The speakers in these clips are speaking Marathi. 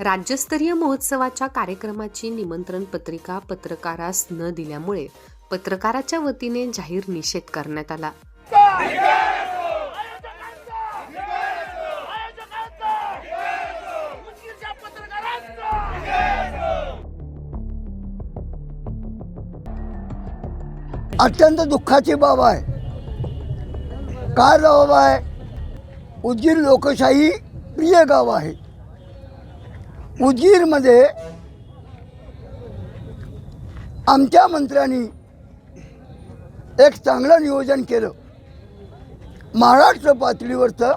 राज्यस्तरीय महोत्सवाच्या कार्यक्रमाची निमंत्रण पत्रिका पत्रकारास न दिल्यामुळे पत्रकाराच्या वतीने जाहीर निषेध करण्यात आला. अत्यंत दुःखाची बाब आहे. काय बाबा आहे? उदगीर लोकशाही प्रिय गाव आहे. उदगीरमध्ये आमच्या मंत्र्यांनी एक चांगलं नियोजन केलं. महाराष्ट्र पातळीवरचं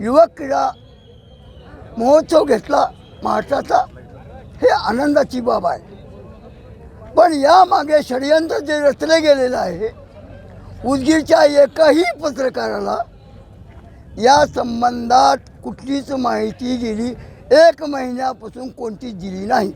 युवक क्रीडा महोत्सव घेतला महाराष्ट्राचा हे आनंदाची बाब आहे. पण यामागे षडयंत्र जे रचले गेलेलं आहे उदगीरच्या एकाही पत्रकाराला या संबंधात कुठलीच माहिती गेली एक महिन्यापासून कोणतीच दिली नाही.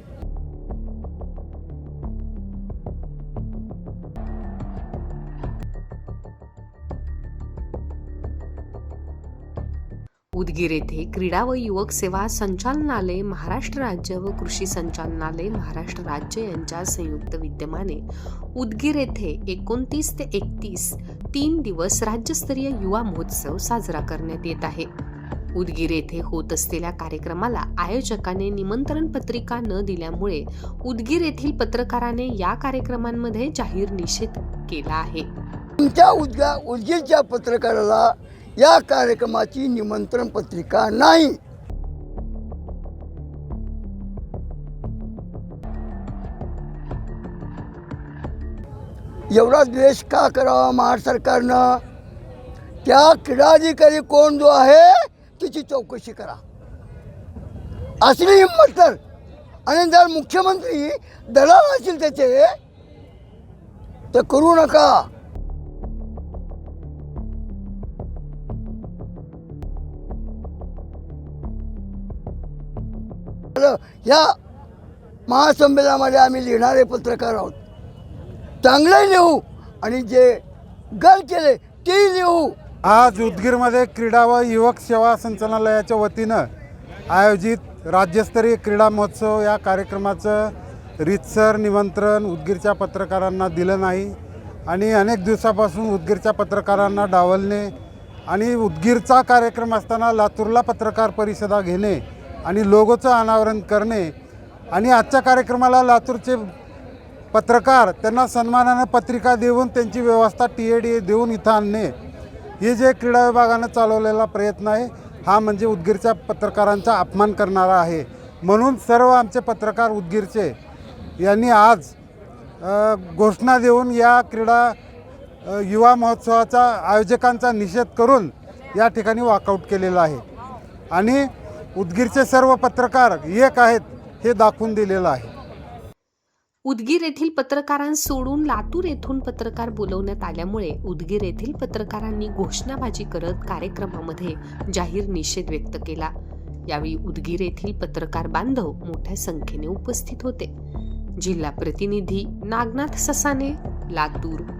उदगीर येथे क्रीडा व युवक सेवा संचालनालय महाराष्ट्र राज्य व कृषी संचालनालय महाराष्ट्र राज्य यांच्या संयुक्त विद्यमाने उदगीर येथे एकोणतीस ते एकतीस तीन दिवस राज्यस्तरीय युवा महोत्सव साजरा करण्यात येत आहे. उदगीर येथे होत असलेल्या कार्यक्रमाला आयोजकाने निमंत्रण पत्रिका न दिल्यामुळे उदगीर येथील पत्रकाराने या कार्यक्रमांमध्ये जाहीर निषेध केला आहे. तुमच्या उदगा उदगीरच्या पत्रकाराला या कार्यक्रमाची निमंत्रण पत्रिका नाही. एवढा द्वेष का करावा महाराष्ट्र सरकारनं? त्या क्रीडाधिकारी कोण जो आहे तिची चौकशी करा. असली हिंमत तर. आणि जर मुख्यमंत्री दलाल असतील त्याचे तर करू नका. आपलं या महासंमेलनामध्ये आम्ही लिहिणारे पत्रकार आहोत. चांगले लिहू आणि जे गल केले ते लिहू. आज उदगीरमध्ये क्रीडा व युवक सेवा संचालनालयाच्या वतीनं आयोजित राज्यस्तरीय क्रीडा महोत्सव या कार्यक्रमाचं रितसर निमंत्रण उदगीरच्या पत्रकारांना दिलं नाही आणि अनेक दिवसापासून उदगीरच्या पत्रकारांना डावलणे आणि उदगीरचा कार्यक्रम असताना लातूरला पत्रकार परिषदा घेणे आणि लोगोचं अनावरण करणे आणि आजच्या कार्यक्रमाला लातूरचे पत्रकार त्यांना सन्मानानं पत्रिका देऊन त्यांची व्यवस्था टी ए डी ए देऊन इथं आणणे हे जे क्रीडा विभागानं चालवलेला प्रयत्न आहे हा म्हणजे उदगीरच्या पत्रकारांचा अपमान करणारा आहे. म्हणून सर्व आमचे पत्रकार उदगीरचे यांनी आज घोषणा देऊन या क्रीडा युवा महोत्सवाचा आयोजकांचा निषेध करून या ठिकाणी वॉकआउट केलेला आहे. आणि उदगीरचे सर्व पत्रकार एक आहेत हे दाखवून दिलेलं आहे. उदगीर येथील पत्रकारांस सोडून लातूर येथून पत्रकार बोलवण्यात आल्यामुळे उदगीर येथील पत्रकारांनी घोषणाबाजी करत कार्यक्रमामध्ये जाहीर निषेध व्यक्त केला. यावेळी उदगीर येथील पत्रकार बांधव मोठ्या संख्येने उपस्थित होते. जिल्हा प्रतिनिधी नागनाथ ससाने लातूर.